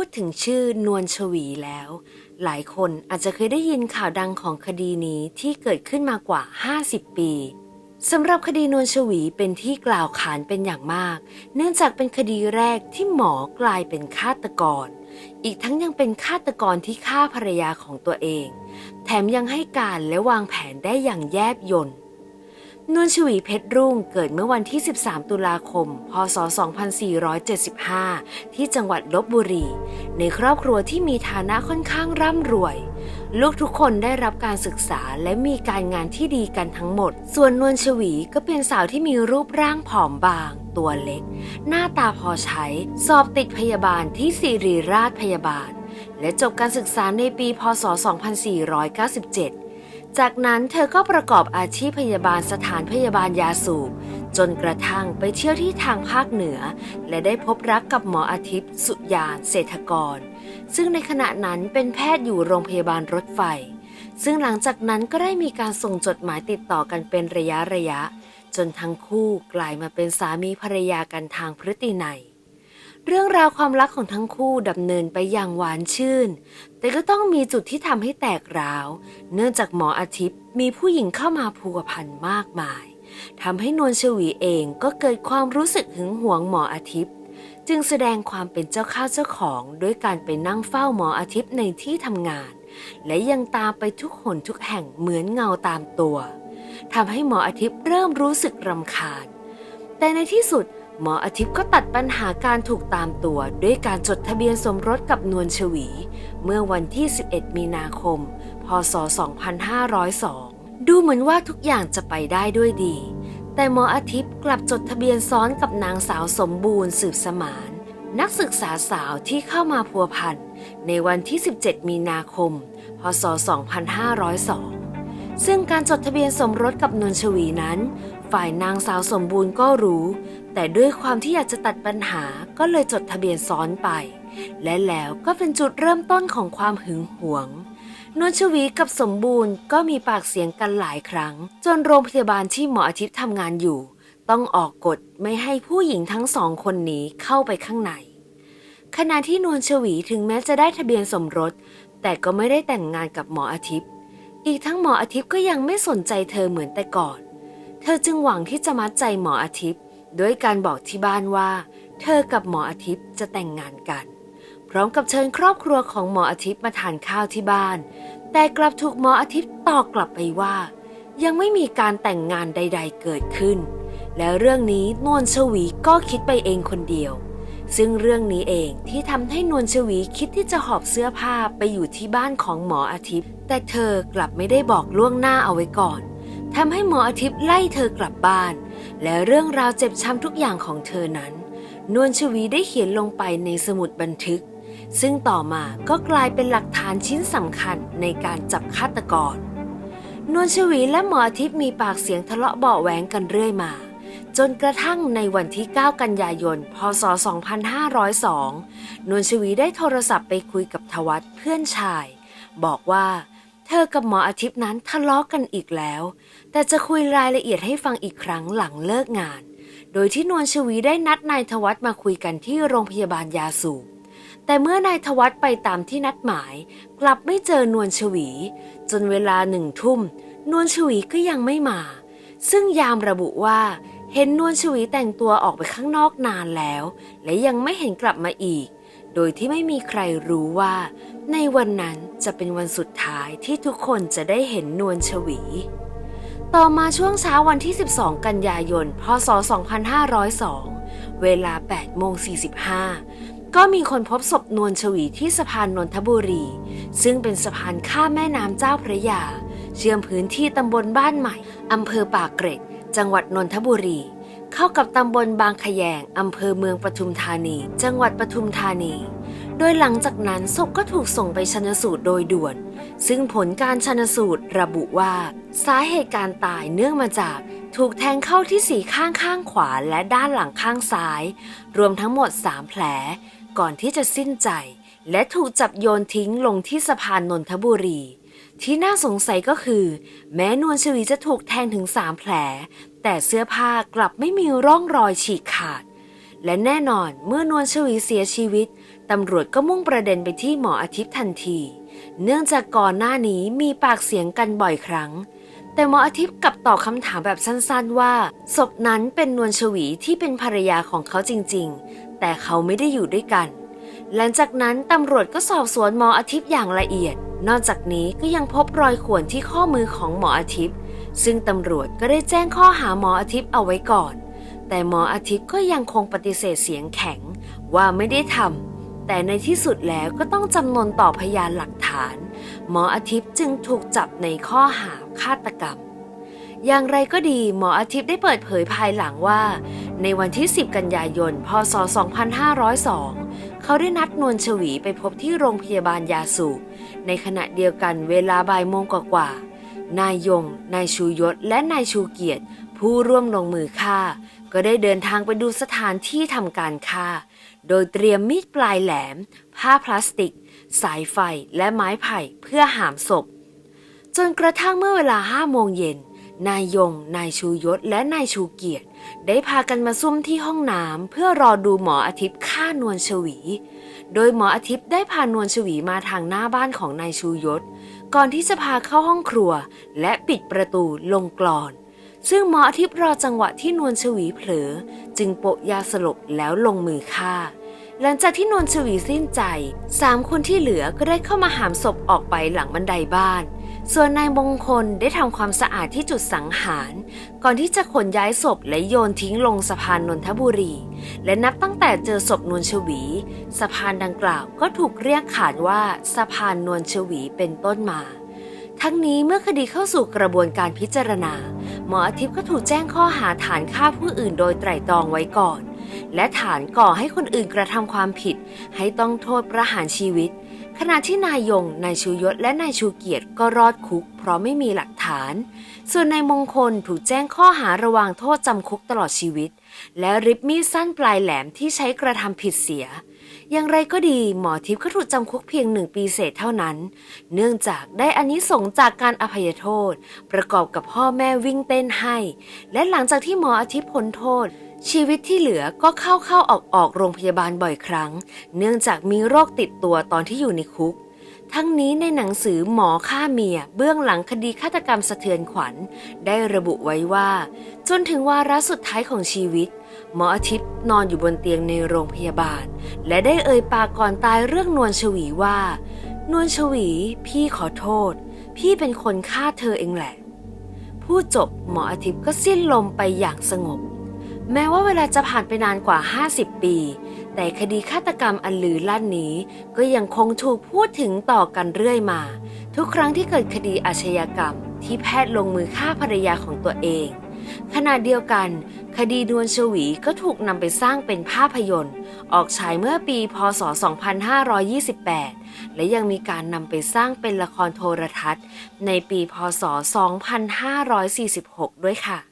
พูดถึงชื่อนวลชวีแล้ว หลายคนอาจจะเคยได้ยินข่าวดังของคดีนี้ที่เกิดขึ้นมากว่า 50 ปีสำหรับคดีนวลชวีเป็นที่กล่าวขานเป็นอย่างมาก เนื่องจากเป็นคดีแรกที่หมอกลายเป็นฆาตกร อีกทั้งยังเป็นฆาตกรที่ฆ่าภรรยาของตัวเอง แถมยังให้การและวางแผนได้อย่างแยบยล นวลชวีเพชรรุ่งเกิดเมื่อวันที่ 13 ตุลาคม พศ 2475 ที่จังหวัดลบบุรี ในครอบครัวที่มีฐานะค่อนข้างร่ำรวย ลูกทุกคนได้รับการศึกษาและมีการงานที่ดีกันทั้งหมด ส่วนนวลชวีก็เป็นสาวที่มีรูปร่างผอมบาง ตัวเล็ก หน้าตาพอใช้ สอบติดพยาบาลที่ศิริราชพยาบาล และจบการศึกษาในปี พศ 2497 จากนั้นเธอก็ประกอบอาชีพพยาบาลสถานพยาบาลยาสูบ จนกระทั่งไปเที่ยวที่ทางภาคเหนือ และได้พบรักกับหมออาทิตย์สุยานเศรษฐกร ซึ่งในขณะนั้นเป็นแพทย์อยู่โรงพยาบาลรถไฟ ซึ่งหลังจากนั้นก็ได้มีการส่งจดหมายติดต่อกันเป็นระยะระยะ จนทั้งคู่กลายมาเป็นสามีภรรยากันทางพฤตินัย เรื่องราวความรักของทั้งคู่ดำเนินไปอย่างหวานชื่น แต่ก็ต้องมีจุดที่ทำให้แตกร้าว เนื่องจากหมออาทิตย์มีผู้หญิงเข้ามาพัวพันมากมายทำให้นวลชวีเองก็เกิดความรู้สึกหึงหวงหมออาทิตย์ จึงแสดงความเป็นเจ้าข้าเจ้าของด้วยการไปนั่งเฝ้าหมออาทิตย์ในที่ทำงาน และยังตามไปทุกหนทุกแห่งเหมือนเงาตามตัวทำให้หมออาทิตย์เริ่มรู้สึกรำคาญ แต่ในที่สุด หมออาทิตย์ก็ตัดปัญหาการถูกตามตัว ด้วยการจดทะเบียนสมรสกับนวลชวี เมื่อวันที่ 11 มีนาคม พศ 2502 ดูเหมือนว่าทุกอย่างจะไปได้ด้วยดี แต่หมออาทิตย์กลับจดทะเบียนซ้อนกับนางสาวสมบูรณ์สืบสมาน นักศึกษาสาวที่เข้ามาพัวพันในวันที่ 17 มีนาคม พศ 2502 ซึ่งการจดทะเบียนสมรสกับนวลชวีนั้น ฝ่ายนางสาวสมบูรณ์ก็รู้ แต่ด้วยความที่อยากจะตัดปัญหาก็เลยจดทะเบียนซ้อนไป และแล้วก็เป็นจุดเริ่มต้นของความหึงหวงนวลชวีกับสมบูรณ์ก็มีปากเสียงกันหลายครั้ง จนโรงพยาบาลที่หมออาทิตย์ทำงานอยู่ ต้องออกกฎไม่ให้ผู้หญิงทั้งสองคนนี้เข้าไปข้างใน ขณะที่นวลชวีถึงแม้จะได้ทะเบียนสมรส แต่ก็ไม่ได้แต่งงานกับหมออาทิตย์ อีกทั้งหมออาทิตย์ก็ยังไม่สนใจเธอเหมือนแต่ก่อน ธอจึงหวังที่จะมัดใจหมออาทิตย์ด้วยการบอกที่บ้านว่า เธอกับหมออาทิตย์จะแต่งงานกัน พร้อมกับเชิญครอบครัวของหมออาทิตย์มาทานข้าวที่บ้าน แต่กลับถูกหมออาทิตย์ตอบกลับไปว่า ยังไม่มีการแต่งงานใด ๆ เกิดขึ้น และเรื่องนี้นวลชวีก็คิดไปเองคนเดียว ซึ่งเรื่องนี้เองที่ทำให้นวลชวีคิดที่จะหอบเสื้อผ้าไปอยู่ที่บ้านของหมออาทิตย์ แต่เธอกลับไม่ได้บอกล่วงหน้าเอาไว้ก่อน ทำให้หมออาทิตย์ไล่เธอกลับบ้าน และเรื่องราวเจ็บช้ำทุกอย่างของเธอนั้น นวลชวีได้เขียนลงไปในสมุดบันทึก ซึ่งต่อมาก็กลายเป็นหลักฐานชิ้นสำคัญในการจับฆาตกร นวลชวีและหมออาทิตย์มีปากเสียงทะเลาะเบาแหวงกันเรื่อยมา จนกระทั่งในวันที่ 9 กันยายน พศ 2502 นวลชวีได้โทรศัพท์ไปคุยกับทวัตเพื่อนชาย บอกว่า เธอกับหมออาทิตย์นั้นทะเลาะกันอีกแล้ว แต่จะคุยรายละเอียดให้ฟังอีกครั้งหลังเลิกงาน โดยที่นวลชวีได้นัดนายทวัตมาคุยกันที่โรงพยาบาลยาสูบแต่เมื่อนายทวัตไปตามที่นัดหมาย กลับไม่เจอนวลชวี จนเวลาหนึ่งทุ่ม นวลชวีก็ยังไม่มา ซึ่งยามระบุว่า เห็นนวลชวีแต่งตัวออกไปข้างนอกนานแล้ว และยังไม่เห็นกลับมาอีก โดยที่ไม่มีใครรู้ว่า ในวันนั้นจะเป็นวันสุดท้ายที่ทุกคนจะได้เห็นนวลชวี ต่อมาช่วงเช้าวันที่ 12 กันยายน พศ 2502 เวลา8โมง45 ก็มีคนพบศพนวลชวีที่สะพานนนทบุรี ซึ่งเป็นสะพานข้ามแม่น้ำเจ้าพระยา เชื่อมพื้นที่ตำบลบ้านใหม่อำเภอปากเกร็ด จังหวัดนนทบุรี เข้ากับตำบลบางขยงอำเภอเมืองปทุมธานี จังหวัดปทุมธานี โดยหลังจากนั้นศพก็ถูกส่งไปชนสูตรโดยด่วน ซึ่งผลการชนสูตรระบุว่า สาเหตุการตายเนื่องมาจากถูกแทงเข้าที่สีข้างข้างขวาและด้านหลังข้างซ้าย รวมทั้งหมด 3 แผล ก่อนที่จะสิ้นใจ และถูกจับโยนทิ้งลงที่สะพานนนทบุรีที่น่าสงสัยก็คือ แม้นวลชวีจะถูกแทงถึง3แผล แต่เสื้อผ้ากลับไม่มีร่องรอยฉีกขาด และแน่นอนเมื่อนวลชวีเสียชีวิตตำรวจก็มุ่งประเด็นไปที่หมออาทิตย์ทันที เนื่องจากก่อนหน้านี้มีปากเสียงกันบ่อยครั้ง แต่หมออาทิตย์กลับตอบคำถามแบบสั้นๆ ว่าศพนั้นเป็นนวลชวีที่เป็นภรรยาของเขาจริงๆ แต่เขาไม่ได้อยู่ด้วยกัน หลังจากนั้นตำรวจก็สอบสวนหมออาทิตย์อย่างละเอียด นอกจากนี้ก็ยังพบรอยข่วนที่ข้อมือของหมออาทิตย์ ซึ่งตำรวจก็ได้แจ้งข้อหาหมออาทิตย์เอาไว้ก่อน แต่หมออาทิตย์ก็ยังคงปฏิเสธเสียงแข็งว่าไม่ได้ทำแต่ในที่สุดแล้วก็ต้องจำนวนต่อพยานหลักฐาน หมออาทิตย์จึงถูกจับในข้อหาฆาตกรรม อย่างไรก็ดีหมออาทิตย์ได้เปิดเผยภายหลังว่า ในวันที่ 10 กันยายน พศ 2502 เขาได้นัดนวลชวีไปพบที่โรงพยาบาลยาสูบในขณะเดียวกันเวลาบ่ายโมงกว่าๆ นายยง นายชูยศ และนายชูเกียรติ ผู้ร่วมลงมือฆ่า ก็ได้เดินทางไปดูสถานที่ทำการฆ่า โดยเตรียมมีดปลายแหลม ผ้าพลาสติก สายไฟและไม้ไผ่เพื่อหามศพ จนกระทั่งเมื่อเวลาห้าโมงเย็นนายยง นายชูยศ และนายชูเกียรติ ได้พากันมาซุ่มที่ห้องน้ำเพื่อรอดูหมออาทิตย์ฆ่านวลชวี โดยหมออาทิตย์ได้พานวลชวีมาทางหน้าบ้านของนายชูยศ ก่อนที่จะพาเข้าห้องครัว และปิดประตูลงกลอน ซึ่งหมออาทิตย์รอจังหวะที่นวลชวีเผลอ จึงโปะยาสลบแล้วลงมือฆ่า หลังจากที่นวลชวีสิ้นใจสามคนที่เหลือก็ได้เข้ามาหามศพออกไปหลังบันไดบ้าน ส่วนนายมงคลได้ทำความสะอาดที่จุดสังหาร ก่อนที่จะขนย้ายศพและโยนทิ้งลงสะพานนนทบุรี และนับตั้งแต่เจอศพนวลชวี สะพานดังกล่าวก็ถูกเรียกขานว่าสะพานนวลชวีเป็นต้นมา ทั้งนี้เมื่อคดีเข้าสู่กระบวนการพิจารณา หมออาทิตย์ก็ถูกแจ้งข้อหาฐานฆ่าผู้อื่นโดยไตร่ตรองไว้ก่อน และฐานก่อให้คนอื่นกระทำความผิด ให้ต้องโทษประหารชีวิต ขณะที่นายยง นายชูยศ และนายชูเกียรติก็รอดคุก เพราะไม่มีหลักฐาน ส่วนนายมงคลถูกแจ้งข้อหาระวางโทษจำคุกตลอดชีวิต และริบมีดสั้นปลายแหลมที่ใช้กระทำผิดเสีย อย่างไรก็ดีหมอทิพย์ก็ถูกจำคุกเพียงหนึ่งปีเศษเท่านั้น เนื่องจากได้อานิสงส์จากการอภัยโทษ ประกอบกับพ่อแม่วิ่งเต้นให้ และหลังจากที่หมออาทิตย์พ้นโทษ ชีวิตที่เหลือก็เข้าเข้าออกออกโรงพยาบาลบ่อยครั้ง เนื่องจากมีโรคติดตัวตอนที่อยู่ในคุก ทั้งนี้ในหนังสือหมอฆ่าเมีย เบื้องหลังคดีฆาตกรรมสะเทือนขวัญ ได้ระบุไว้ว่า จนถึงวาระสุดท้ายของชีวิต หมออาทิตย์นอนอยู่บนเตียงในโรงพยาบาล และได้เอ่ยปากก่อนตายเรื่องนวลชวีว่า นวลชวี พี่ขอโทษ พี่เป็นคนฆ่าเธอเองแหละพูดจบหมออาทิตย์ก็สิ้นลมไปอย่างสงบ แม้ว่าเวลาจะผ่านไปนานกว่า 50 ปี แต่คดีฆาตกรรมอันลือลั่นนี้ ก็ยังคงถูกพูดถึงต่อกันเรื่อยมา ทุกครั้งที่เกิดคดีอาชญากรรม ที่แพทย์ลงมือฆ่าภรรยาของตัวเอง ขณะเดียวกัน คดีดวนชวีก็ถูกนำไปสร้างเป็นภาพยนตร์ ออกฉายเมื่อปี พศ 2528 และยังมีการนำไปสร้างเป็นละครโทรทัศน์ ในปี พศ 2546 ด้วยค่ะ